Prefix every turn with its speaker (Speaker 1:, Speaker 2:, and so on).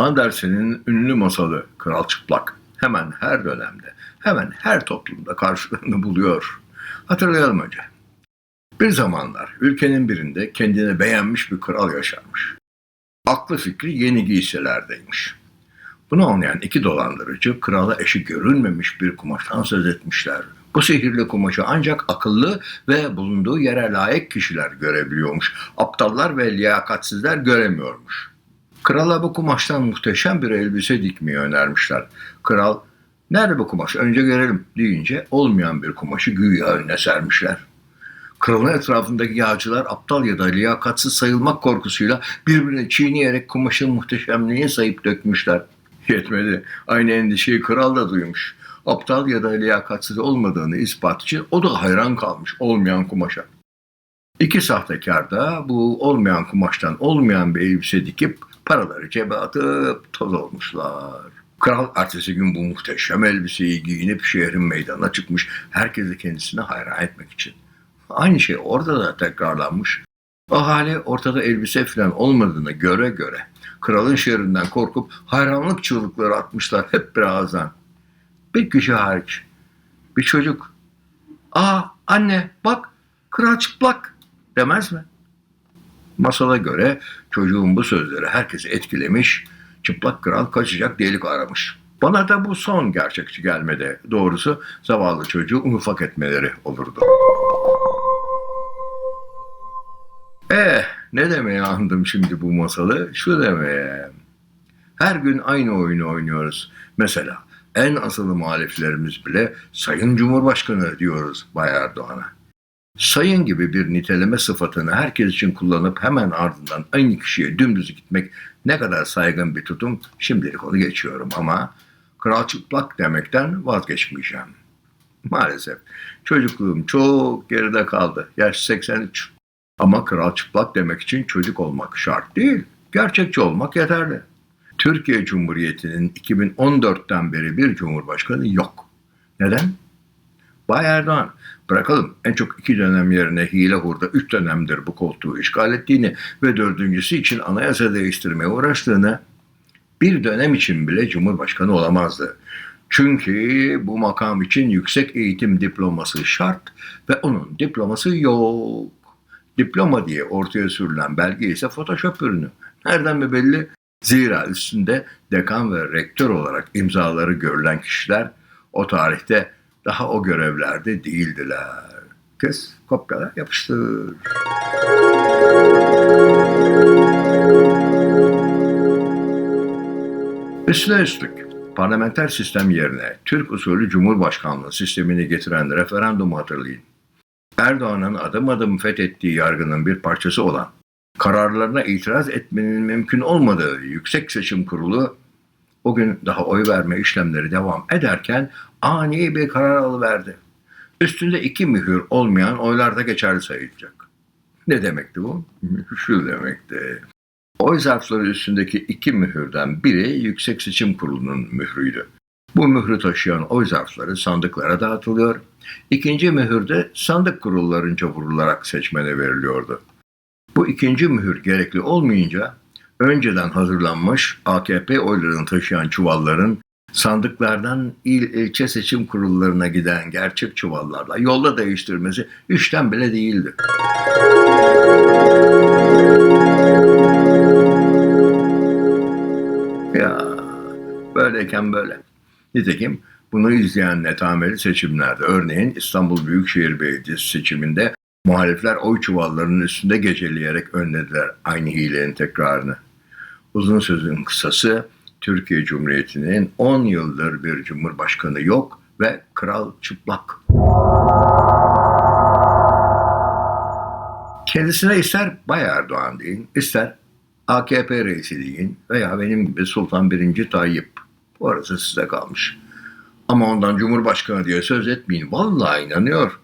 Speaker 1: Van Dersen'in ünlü masalı Kral Çıplak hemen her dönemde, hemen her toplumda karşılığını buluyor. Hatırlayalım önce. Bir zamanlar ülkenin birinde kendine beğenmiş bir kral yaşarmış. Aklı fikri yeni giysilerdeymiş. Bunu anlayan iki dolandırıcı krala eşi görülmemiş bir kumaştan söz etmişler. Bu sihirli kumaşı ancak akıllı ve bulunduğu yere layık kişiler görebiliyormuş. Aptallar ve liyakatsizler göremiyormuş. Krala bu kumaştan muhteşem bir elbise dikmeyi önermişler. Kral, nerede bu kumaş önce görelim deyince olmayan bir kumaşı güya önüne sermişler. Kralın etrafındaki yağcılar aptal ya da liyakatsız sayılmak korkusuyla birbirine çiğneyerek kumaşın muhteşemliğini sayıp dökmüşler. Yetmedi. Aynı endişeyi kral da duymuş. Aptal ya da liyakatsız olmadığını ispat için o da hayran kalmış olmayan kumaşa. İki sahtekar da bu olmayan kumaştan olmayan bir elbise dikip paraları cebe atıp toz olmuşlar. Kral ertesi gün bu muhteşem elbiseyi giyinip şehrin meydanına çıkmış herkesi kendisine hayran etmek için. Aynı şey orada da tekrarlanmış. Ahali ortada elbise falan olmadığını göre göre kralın şehrinden korkup hayranlık çığlıkları atmışlar hep birazdan. Bir kişi hariç. Bir çocuk. Aa anne bak kral çıplak demez mi? Masala göre çocuğun bu sözleri herkesi etkilemiş, çıplak kral kaçacak delik aramış. Bana da bu son gerçekçi gelmedi. Doğrusu zavallı çocuğu ufak etmeleri olurdu. Eh ne demeye andım şimdi bu masalı? Şu demeye. Her gün aynı oyunu oynuyoruz. Mesela en asılı muhaliflerimiz bile Sayın Cumhurbaşkanı diyoruz Bay Erdoğan'a. Sayın gibi bir niteleme sıfatını herkes için kullanıp hemen ardından aynı kişiye dümdüz gitmek ne kadar saygın bir tutum şimdilik onu geçiyorum ama kral çıplak demekten vazgeçmeyeceğim. Maalesef çocukluğum çok geride kaldı. Yaş 83. Ama kral çıplak demek için çocuk olmak şart değil. Gerçekçi olmak yeterli. Türkiye Cumhuriyeti'nin 2014'ten beri bir cumhurbaşkanı yok. Neden? Bay Erdoğan bırakalım en çok iki dönem yerine hile hurda üç dönemdir bu koltuğu işgal ettiğini ve dördüncüsü için anayasa değiştirmeye uğraştığını bir dönem için bile cumhurbaşkanı olamazdı. Çünkü bu makam için yüksek eğitim diploması şart ve onun diploması yok. Diploma diye ortaya sürülen belge ise Photoshop ürünü. Nereden mi belli? Zira üstünde dekan ve rektör olarak imzaları görülen kişiler o tarihte daha o görevlerde değildiler. Kes, kopyala, yapıştır. Üstüne üstlük parlamenter sistem yerine Türk usulü cumhurbaşkanlığı sistemini getiren referandumu hatırlayın. Erdoğan'ın adım adım fethettiği yargının bir parçası olan kararlarına itiraz etmenin mümkün olmadığı Yüksek Seçim Kurulu o gün daha oy verme işlemleri devam ederken ani bir karar alıverdi. Üstünde iki mühür olmayan oylar da geçerli sayılacak. Ne demekti bu? Şu demekti. Oy zarfları üstündeki iki mühürden biri Yüksek Seçim Kurulu'nun mührüydü. Bu mührü taşıyan oy zarfları sandıklara dağıtılıyor. İkinci mühür de sandık kurullarınca vurularak seçmene veriliyordu. Bu ikinci mühür gerekli olmayınca önceden hazırlanmış AKP oylarını taşıyan çuvalların sandıklardan il ilçe seçim kurullarına giden gerçek çuvallarla yolda değiştirmesi işten bile değildi. Ya böyleyken böyle. Nitekim bunu izleyen netameli seçimlerde örneğin İstanbul Büyükşehir Belediyesi seçiminde muhalifler oy çuvallarının üstünde geceleyerek önlediler aynı hilenin tekrarını. Uzun sözün kısası Türkiye Cumhuriyeti'nin 10 yıldır bir cumhurbaşkanı yok ve kral çıplak. Kendisine ister Bay Erdoğan deyin, ister AKP reisi deyin veya benim gibi Sultan 1. Tayyip. Bu arası size kalmış. Ama ondan Cumhurbaşkanı diye söz etmeyin. Vallahi inanıyor.